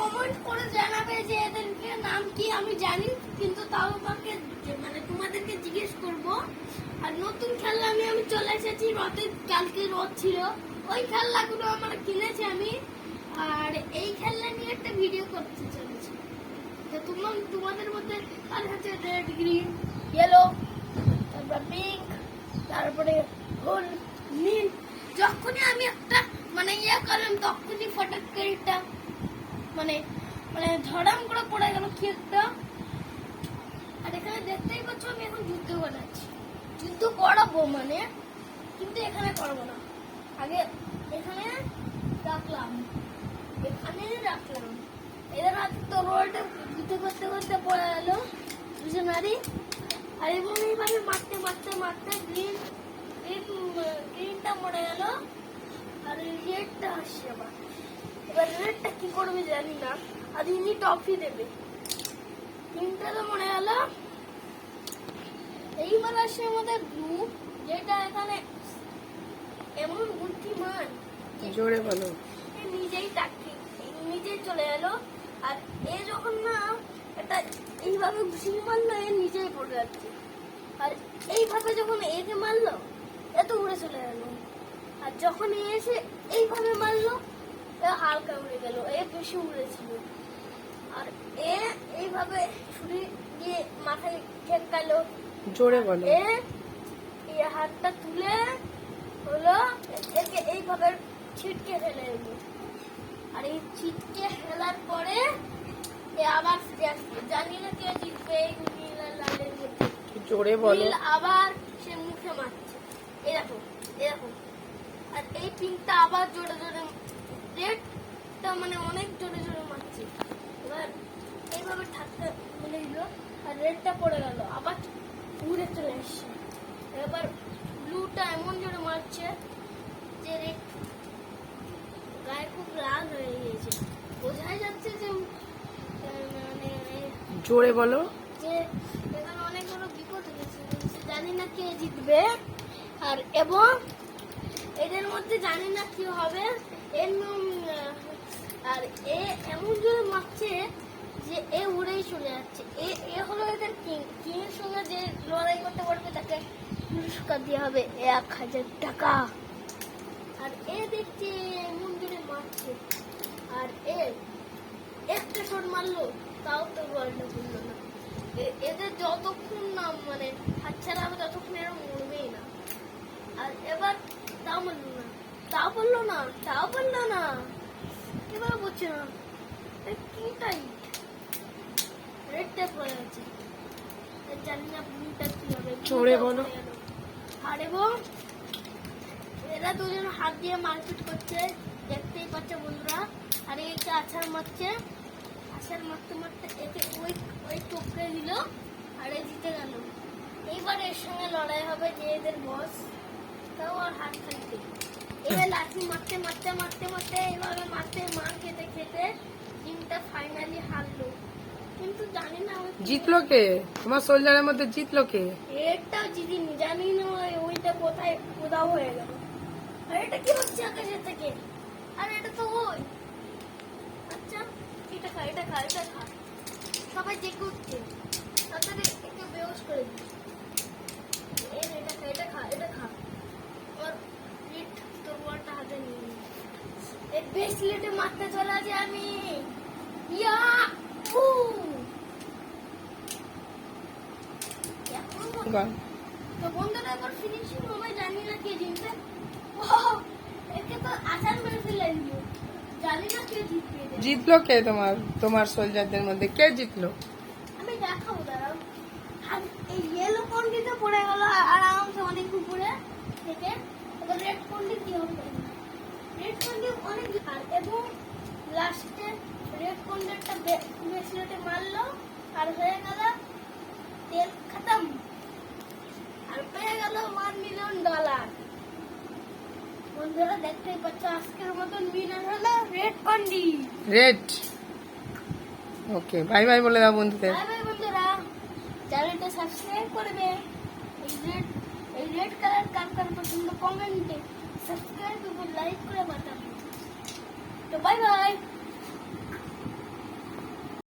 Comment করে জানাবে যে এদেরকে নাম কি আমি জানি, কিন্তু তাও আমাকে মানে তোমাদেরকে জিজ্ঞেস করব। আর নতুন খেলনা আমি আমি চলে এসেছি রথে কালকে রথ ছিল। ওই খেলনাগুলো আমার কিনেছি আমি। আর এই খেলনা নিয়ে একটা ভিডিও করতে চলেছি। তো তোমার তোমাদের মধ্যে কার কাছে রেড গ্রিন ইয়েলো তারপর পিঙ্ক তারপরে গোল নীল। যখনই আমি একটা মানে ইয়ে করলাম তখনই ফটাক করে মানে মানে ধরাম করে পড়ে গেল কি একটা আর এখানে দেখতেই পাচ্ছ আমি এখন যুদ্ধ বানাচ্ছি। যুদ্ধ করাবো মানে কিন্তু এখানে করব না। আগে এখানে রাখলাম। এখানে রাখলাম। এদের হাতে তরোয়ালটা যুদ্ধ করতে করতে পড়ে গেল। দুজনারই আর এবং এইভাবে মারতে মারতে মারতে গ্রিন গ্রিন গ্রিনটা মরে গেল আর রেডটা আসছে আবার এবার রেডটা কি করবে জানি না আর ইনি টফি দেবে। তিনটা তো মনে গেল। এইবার আসছে আমাদের ব্লু যেটা এখানে এমন বুদ্ধিমান জোরে বলো। নিজেই তাকে নিজেই চলে গেল। আর এ যখন না এটা এইভাবে ঘুষি মারলো এ নিজেই পড়ে যাচ্ছে। আর এইভাবে যখন একে মারলো এত উড়ে চলে গেল। আর যখন এ এসে এইভাবে মারলো হালকা উড়ে গেল এ বেশি উড়েছিল। আর এ এইভাবে ছুরি দিয়ে মাথায় ঠেকালো। জোরে বলো। এ এই হাতটা তুলে হলো একে এইভাবে ছিটকে ফেলে দিল আর এই ছিটকে ফেলার পরে এ আবার ফিরে আসবে জানি না কে জিতবে এই নীল আর লালের মধ্যে। জোরে বলো। আবার সে মুখে মারছে। এরকম এরকম আর এই পিঙ্কটা আবার জোরে জোরে রেডটা মানে অনেক জোরে জোরে মারছে। এবার এইভাবে থাকতে মানে দিল আর রেডটা পড়ে গেল। আবার ঘুরে চলে এসছে। এবার ব্লুটা এমন জোরে মারছে যে রেড গায়ে খুব লাল হয়ে গিয়েছে। বোঝাই যাচ্ছে যে মানে জোরে বলো। যে এখানে অনেক বড় বিপদ হয়েছে। জানি না কে জিতবে। আর এবং এদের মধ্যে জানি না কি হবে। এর আর এ এমন জোরে মারছে যে এ উড়েই চলে যাচ্ছে। এ এ হলো এদের কিং কিং এর সঙ্গে যে লড়াই করতে পারবে তাকে পুরস্কার দেওয়া হবে। এক হাজার টাকা। আর এ দেখছে এমন জোরে মারছে। আর এ একটা শট মারলো, তাও তো গোলটা করল না। এদের যতক্ষণ না মানে হাতছাড়া হবে ততক্ষণ এরা মরবেই না। আর এবার তাও মারলো না। তাও বলল না তাও বলল না। এবার বলছে না। কি টাইট রেডটা পড়ে গেছে এ জানি না ব্লুটা কি হবে। টা বলো। পড়ে গেল। এরা দুজন হাত দিয়ে মারপিট করছে দেখতেই পাচ্ছে বন্ধুরা। আর একে আছাড় মারছে আছাড় মারতে মারতে একে ওই ওই টপকে দিল আর এ জিতে গেল। এইবার এর সঙ্গে লড়াই হবে যে এদের বস তাও আর হাত খাইতে এবার লাঠি মারতে মারতে মারতে মারতে এইভাবে মারতে মার খেতে খেতে টিমটা ফাইনালি হারলো। কিন্তু জানি না জিতলো কে? তোমার সোলজারের মধ্যে জিতলো কে? এটাও জিতিনি জানি না ওইটা কোথায় কোথাও হয়ে গেল। আর এটা কি হচ্ছে আকাশের থেকে? আর এটা তো ওই। আচ্ছা এটা খা এটা খা এটা খা। সবাই জেগে উঠছে। তাড়াতাড়ি একে বেহস করে দিই। এই এটা খা এটা খা এটা খা। আর লিট তোর বলটা হাতে নিয়ে নে। এই বেশ লিটে মারতে চলে আমি। ইয়া তো বন্ধুরা এবার ফিনিশিং হবে জানি না কে জিতবে। একে তো আসান মেরে জানি না কে জিতবে জিতলো কে তোমার তোমার সোলজারদের মধ্যে? কে জিতলো? আমি দেখাবো দাঁড়াও। আর এই ইয়েলো পন্ডিতে পড়ে গেল আরামসে অনেক উপরে থেকে এবার রেড পন্ডিত কি হবে রেড পন্ডিত অনেক আর এবং লাস্টে রেড পন্ডিতটা ব্রেসলেটে মারলো আর হয়ে গেল তেল খতম। আর পেয়ে গেল ওয়ান মিলিয়ন ডলার বন্ধুরা দেখতেই পাচ্ছ আজকের মতন মিলিয়ন হলো রেড পন্ডিত রেড। ওকে বাই বাই বলে দাও বন্ধুদের। বাই বাই বন্ধুরা চ্যানেলটা সাবস্ক্রাইব করবে। এই রেড এই রেড কালার কার কার পছন্দ কমেন্টে সাবস্ক্রাইব এবং লাইক করে বাতাবে তো বাই বাই।